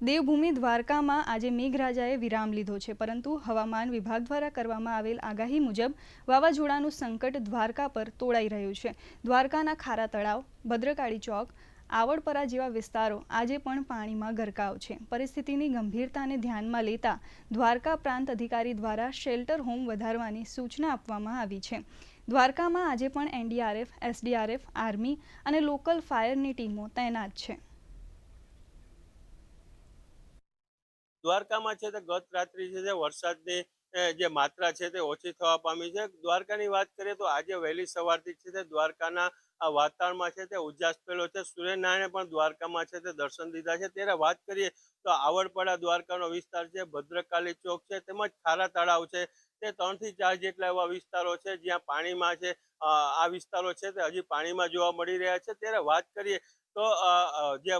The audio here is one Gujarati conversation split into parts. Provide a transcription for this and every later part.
દેવભૂમિ દ્વારકામાં આજે મેઘરાજાએ વિરામ લીધો છે, પરંતુ હવામાન વિભાગ દ્વારા કરવામાં આવેલ આગાહી મુજબ વાવાઝોડાનું સંકટ દ્વારકા પર તોળાઈ રહ્યું છે. દ્વારકાના ખારા તળાવ, ભદ્રકાળી ચોક, આવડપરા જેવા વિસ્તારો આજે પણ પાણીમાં ગરકાવ છે. પરિસ્થિતિની ગંભીરતાને ધ્યાનમાં લેતા દ્વારકા પ્રાંત અધિકારી દ્વારા શેલ્ટર હોમ વધારવાની સૂચના આપવામાં આવી છે. દ્વારકામાં આજે પણ એનડીઆરએફ, એસડીઆરએફ, આર્મી અને લોકલ ફાયરની ટીમો તૈનાત છે. દ્વારકામાં છે તે ગત રાત્રિ છે તે વરસાદની જે માત્રા છે તે ઓછી થવા પામી છે. દ્વારકાની વાત કરીએ તો આજે વહેલી સવારથી છે તે દ્વારકાના આ વાતાવરણમાં છે તે ઉજાસ પેલો છે. સૂર્યનારાયણે પણ દ્વારકામાં છે તે દર્શન દીધા છે. ત્યારે વાત કરીએ તો આવડપડા દ્વારકાનો વિસ્તાર છે, ભદ્રકાલી ચોક છે, તેમજ ખારા તળાવ છે. તે ત્રણથી ચાર જેટલા એવા વિસ્તારો છે જ્યાં પાણીમાં છે આ વિસ્તારો છે તે હજી પાણીમાં જોવા મળી રહ્યા છે. ત્યારે વાત કરીએ તો જે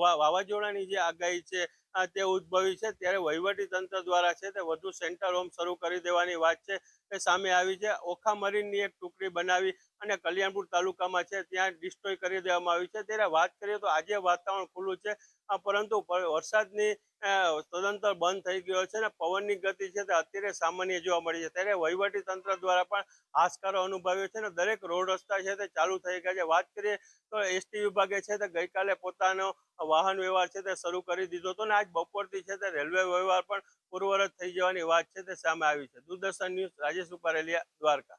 વાવાઝોડાની જે આગાહી છે તે ઉદ્ભવી છે. ત્યારે વહીવટી તંત્ર દ્વારા છે તે વધુ સેન્ટર હોમ શરૂ કરી દેવાની વાત છે. એ સામે આવી છે. ઓખા મરીનની એક ટુકડી બનાવી અને કલ્યાણપુર તાલુકામાં છે. ત્યાં ડિસ્ટ્રોય કરી દેવામાં આવી છે. ત્યારે વાત કરીએ તો આજે વાતાવરણ ખુલ્લું છે. પરંતુ વરસાદની તદંતર બંધ થઈ ગયો છે અને પવનની ગતિ છે તે અત્યારે સામાન્ય જોવા મળી છે. ત્યારે વહીવટી તંત્ર દ્વારા પણ હાશકારો અનુભવ્યો છે અને દરેક રોડ રસ્તા છે તે ચાલુ થઈ ગયા છે. વાત કરીએ તો એસટી વિભાગે છે તે ગઈકાલે પોતાનો વાહન વ્યવહાર છે તે શરૂ કરી દીધો હતો ને આજ બપોરથી છે તે રેલવે વ્યવહાર પણ પૂર્વરત થઈ જવાની વાત છે તે સામે આવી છે. દૂરદર્શન ન્યૂઝ રાજેશ ઉપારેલિયા દ્વારકા.